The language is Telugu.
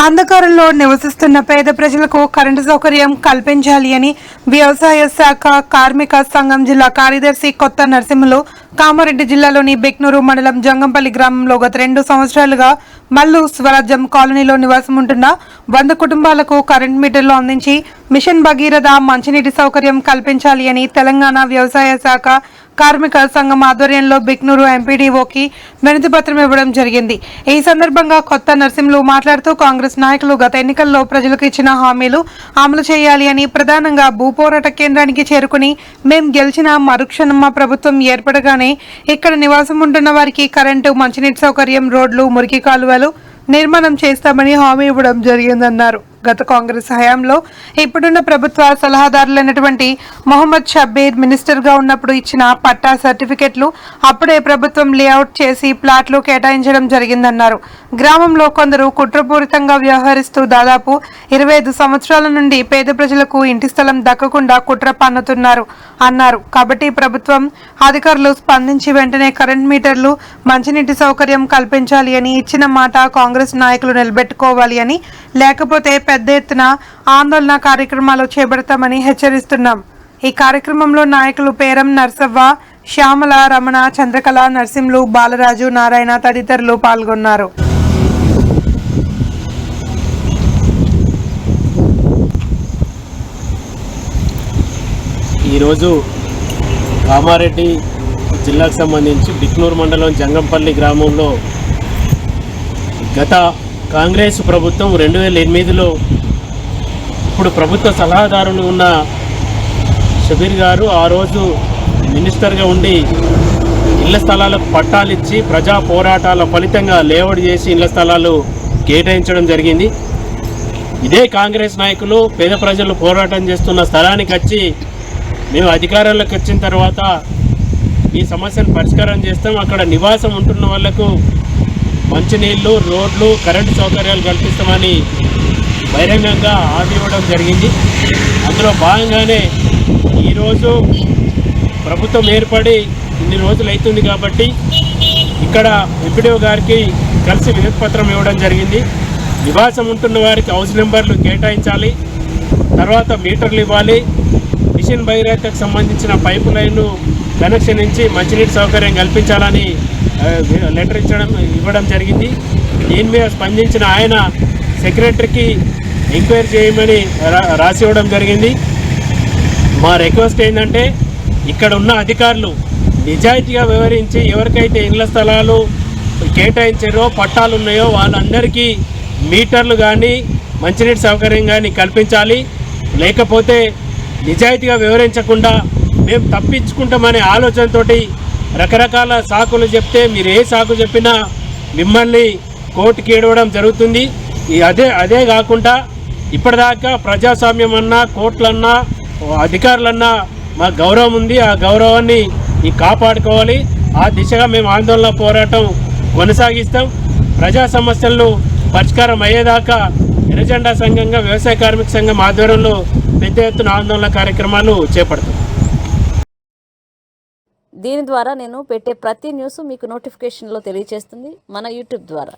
అంధకారంలో నివసిస్తున్న పేద ప్రజలకు కరెంటు సౌకర్యం కల్పించాలి అని వ్యవసాయ శాఖ కార్మిక సంఘం జిల్లా కార్యదర్శి కొత్త నరసింహులు కామారెడ్డి జిల్లాలోని బెక్నూరు మండలం జంగంపల్లి గ్రామంలో గత రెండు సంవత్సరాలుగా మల్లు స్వరాజ్యం కాలనీలో నివాసం ఉంటున్న వంద కుటుంబాలకు కరెంట్ మీటర్లు అందించి మిషన్ భగీరథ మంచినీటి సౌకర్యం కల్పించాలి అని తెలంగాణ వ్యవసాయ శాఖ కార్మిక సంఘం ఆధ్వర్యంలో బిక్నూరు ఎంపీడీఓకి వినతి పత్రం ఇవ్వడం జరిగింది. ఈ సందర్భంగా కొత్త నర్సింహులు మాట్లాడుతూ కాంగ్రెస్ నాయకులు గత ఎన్నికల్లో ప్రజలకు ఇచ్చిన హామీలు అమలు చేయాలి అని ప్రధానంగా భూపోరాట కేంద్రానికి చేరుకుని మేం గెలిచిన మరుక్షణం మా ప్రభుత్వం ఏర్పడగానే ఇక్కడ నివాసం ఉంటున్న వారికి కరెంటు మంచినీటి సౌకర్యం రోడ్లు మురికి కాలువలు నిర్మాణం చేస్తామని హామీ ఇవ్వడం జరిగిందన్నారు. గత కాంగ్రెస్ హయాంలో ఇప్పుడున్న ప్రభుత్వ సలహాదారులైనటువంటి మొహమ్మద్ షబ్బీర్ మినిస్టర్గా ఉన్నప్పుడు ఇచ్చిన పట్టా సర్టిఫికెట్లు అప్పుడే ప్రభుత్వం లేఅవుట్ చేసి ప్లాట్లు కేటాయించడం జరిగిందన్నారు. గ్రామంలో కొందరు కుట్రపూరితంగా వ్యవహరిస్తూ దాదాపు ఇరవై ఐదు సంవత్సరాల నుండి పేద ప్రజలకు ఇంటి స్థలం దక్కకుండా కుట్ర పన్నుతున్నారు అన్నారు. కాబట్టి ప్రభుత్వం అధికారులు స్పందించి వెంటనే కరెంట్ మీటర్లు మంచినీటి సౌకర్యం కల్పించాలి అని ఇచ్చిన మాట కాంగ్రెస్ నాయకులు నిలబెట్టుకోవాలి అని లేకపోతే పెద్ద ఎత్తున ఆందోళన కార్యక్రమాలు చేపడతామని హెచ్చరిస్తున్నాం. ఈ కార్యక్రమంలో నాయకులు పేరం నర్సవ్వ శ్యామల రమణ చంద్రకళ నరసింహులు బాలరాజు నారాయణ తదితరులు పాల్గొన్నారు. ఈరోజు కామారెడ్డి జిల్లాకు సంబంధించి బిక్నూరు మండలం జంగంపల్లి గ్రామంలో గత కాంగ్రెస్ ప్రభుత్వం రెండు వేల ఎనిమిదిలో ఇప్పుడు ప్రభుత్వ సలహాదారులు ఉన్న షబీర్ గారు ఆ రోజు మినిస్టర్గా ఉండి ఇళ్ళ స్థలాలకు పట్టాలు ఇచ్చి ప్రజా పోరాటాల ఫలితంగా లేఅవుట్ చేసి ఇళ్ళ స్థలాలు కేటాయించడం జరిగింది. ఇదే కాంగ్రెస్ నాయకులు పేద ప్రజలు పోరాటం చేస్తున్న స్థలానికి వచ్చి మేము అధికారంలోకి వచ్చిన తర్వాత ఈ సమస్యను పరిష్కారం చేస్తాం. అక్కడ నివాసం ఉంటున్న వాళ్ళకు మంచినీళ్ళు రోడ్లు కరెంటు సౌకర్యాలు కల్పిస్తామని బహిరంగంగా హామీ ఇవ్వడం జరిగింది. అందులో భాగంగానే ఈరోజు ప్రభుత్వం ఏర్పడి ఇన్ని రోజులు అవుతుంది కాబట్టి ఇక్కడ ఎంపీడీఓ గారికి కలిసి వినతిపత్రం ఇవ్వడం జరిగింది. నివాసం ఉంటున్న వారికి హౌస్ నెంబర్లు కేటాయించాలి. తర్వాత మీటర్లు ఇవ్వాలి. మిషన్ భగీరథకు సంబంధించిన పైపు లైన్ను కనెక్షన్ ఇచ్చి మంచినీటి సౌకర్యం కల్పించాలని లెటర్ ఇచ్చడం ఇవ్వడం జరిగింది. దీని మీద స్పందించిన ఆయన సెక్రటరీకి ఎంక్వైరీ చేయమని రా రాసి ఇవ్వడం జరిగింది. మా రిక్వెస్ట్ ఏంటంటే ఇక్కడ ఉన్న అధికారులు నిజాయితీగా వివరించి ఎవరికైతే ఇళ్ళ స్థలాలు కేటాయించారో పట్టాలు ఉన్నాయో వాళ్ళందరికీ మీటర్లు కానీ మంచినీటి సౌకర్యం కానీ కల్పించాలి. లేకపోతే నిజాయితీగా వివరించకుండా మేము తప్పించుకుంటామనే ఆలోచనతోటి రకరకాల సాకులు చెప్తే మీరు ఏ సాకు చెప్పినా మిమ్మల్ని కోర్టుకి ఏడవడం జరుగుతుంది. ఈ అదే అదే కాకుండా ఇప్పటిదాకా ప్రజాస్వామ్యం అన్నా కోర్టులన్నా అధికారులన్నా మా గౌరవం ఉంది. ఆ గౌరవాన్ని ఈ కాపాడుకోవాలి. ఆ దిశగా మేము ఆందోళన పోరాటం కొనసాగిస్తాం. ప్రజా సమస్యలను పరిష్కారం అయ్యేదాకా ఎర్రజెండా సంఘంగా వ్యవసాయ కార్మిక సంఘం ఆధ్వర్యంలో పెద్ద ఎత్తున ఆందోళన కార్యక్రమాలు చేపడతాం దీని ద్వారా నేను పెట్టే ప్రతి న్యూస్ మీకు నోటిఫికేషన్లో తెలియజేస్తుంది మన యూట్యూబ్ ద్వారా.